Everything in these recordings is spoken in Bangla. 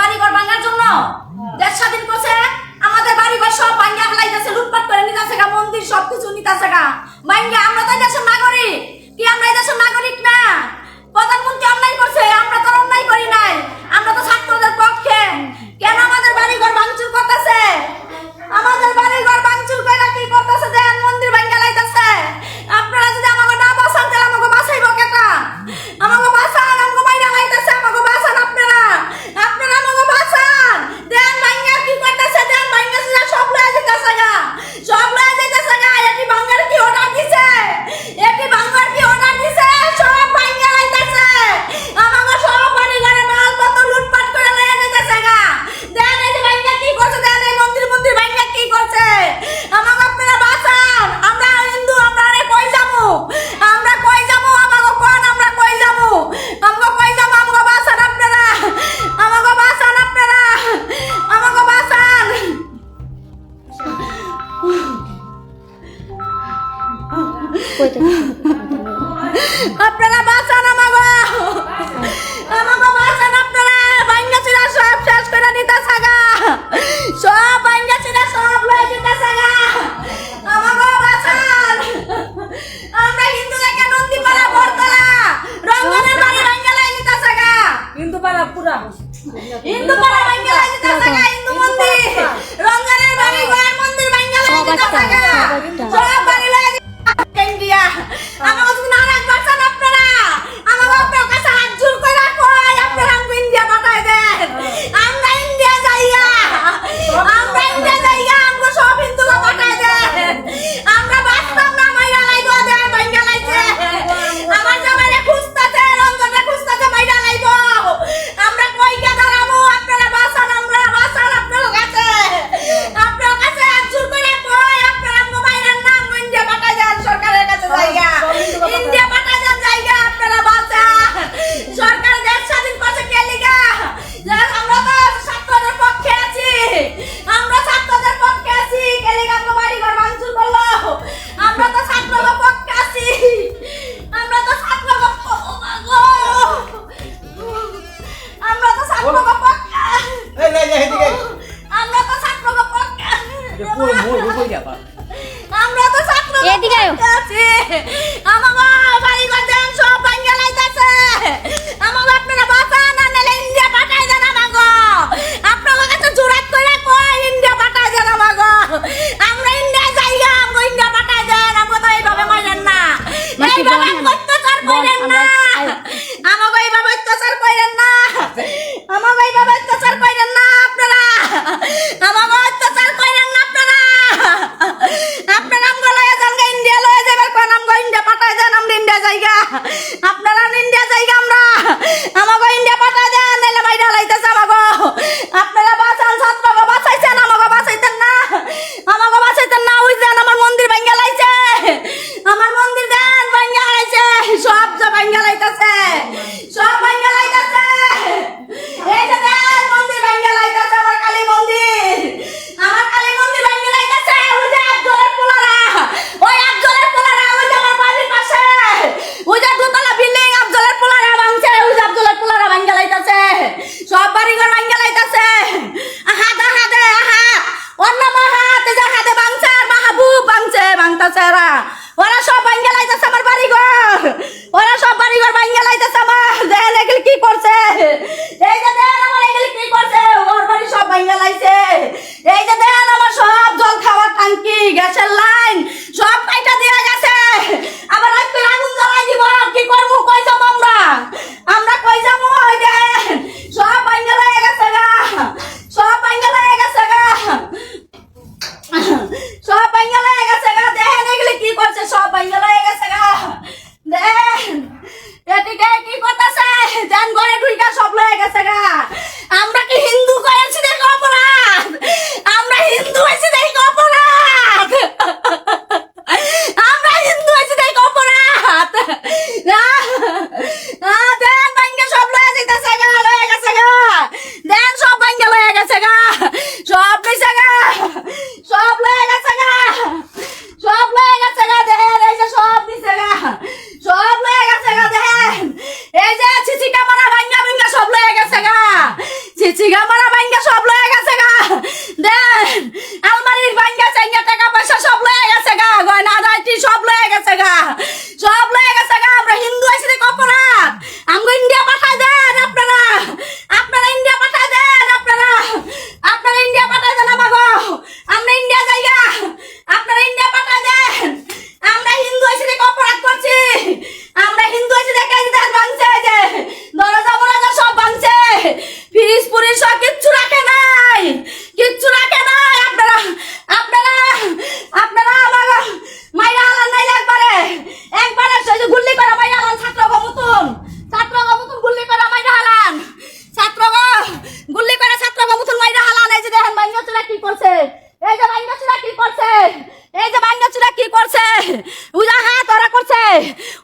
বাড়ি ঘর ভাঙার জন্য? দেশ স্বাধীন করছে আমাদের বাড়ি ঘর সব ভাঙ্গা ফেলাইতেছে, লুটপাট করে নিতেছে গা, মন্দির সবকিছু নিতেছে গা। ভাঙ্গা আমরা তো দেশের নাগরিক। কি আমরা দেশের নাগরিক না? প্রধানমন্ত্রী অনলাইন করছে, আমরা তো আপনারা বাঁচান আমাগো। আমাগো বাঁচান আপনারা। ভাঙ্গা ছিল সব শেষ করে নিতে সাগা সব আপনার নাম গলায় যান গা, ইন্ডিয়া লয়ে যাবার কোন নাম ইন্ডিয়া পাঠায় দেন, আমরা ইন্ডিয়া জায়গা আপনারা ইন্ডিয়া জায়গা আমরা। আমাগো ইন্ডিয়া পাঠায়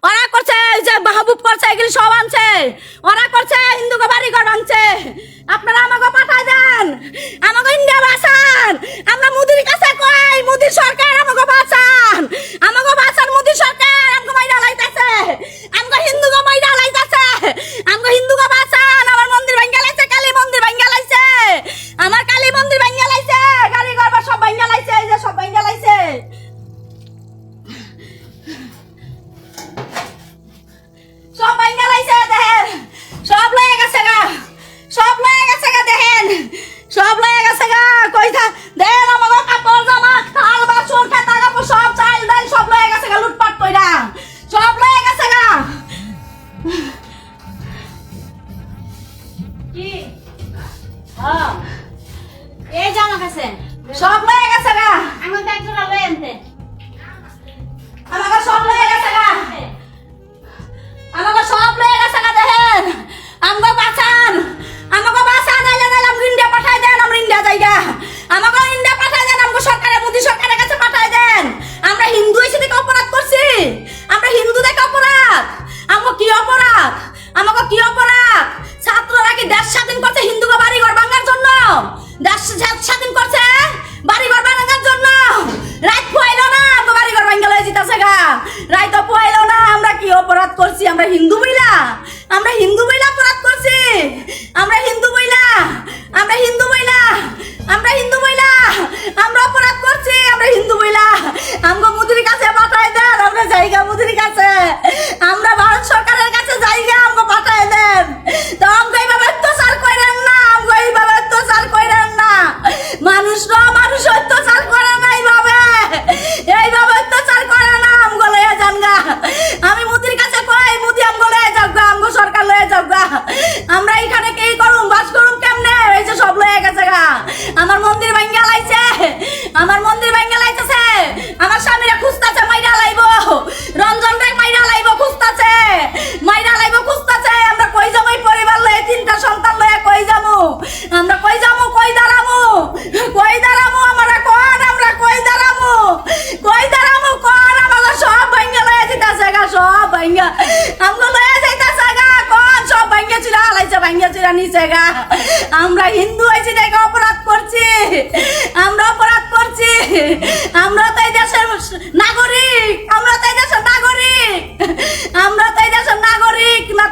ওরা করছে যে মাহবুব করছে, এগুলি সব আনছে। ওরা করছে হিন্দুকে বাড়ি ঘর আনছে আপনারা আমাকে পাঠায় দেন, আমাকে ইন্ডিয়া বাঁচান। আমরা মোদির কাছে কই? মোদির সরকার আমাকে বাঁচান। আমাকে বাঁচান, মোদির সরকার আমাকে মাইরা লাইতেছে। কি? হ্যাঁ। এই জামা কাছে। সব লয়ে গেছে গা। আমি তো একজন লয়ে আনতে আমার সব লয়ে স্বাধীন করছে বাড়ি ঘর বানানোর জন্য। রাত পোয়াইল না আমগো বাড়ি ঘর ভাঙ্গা লয়ে জিতাছে গা। রাত পোয়াইল না, আমরা কি অপরাধ করছি? আমরা হিন্দু বইলা আমরা হিন্দু বইলা অপরাধ করছি। আমরা হিন্দু বইলা আমরা হিন্দু বইলা আমরা হিন্দু বইলা আমরা লয়া যাইতা জাগা কোন সব ভাঙ্গা চুরা হালাইছে ভাঙ্গা চুরা, নিচে গা। আমরা হিন্দু হয়েছি দেখে অপরাধ করছি। আমরা অপরাধ করছি। আমরা তো এই দেশের নাগরিক, আমরা তো এই দেশের নাগরিক। আমরা তো এই দেশের নাগরিক, না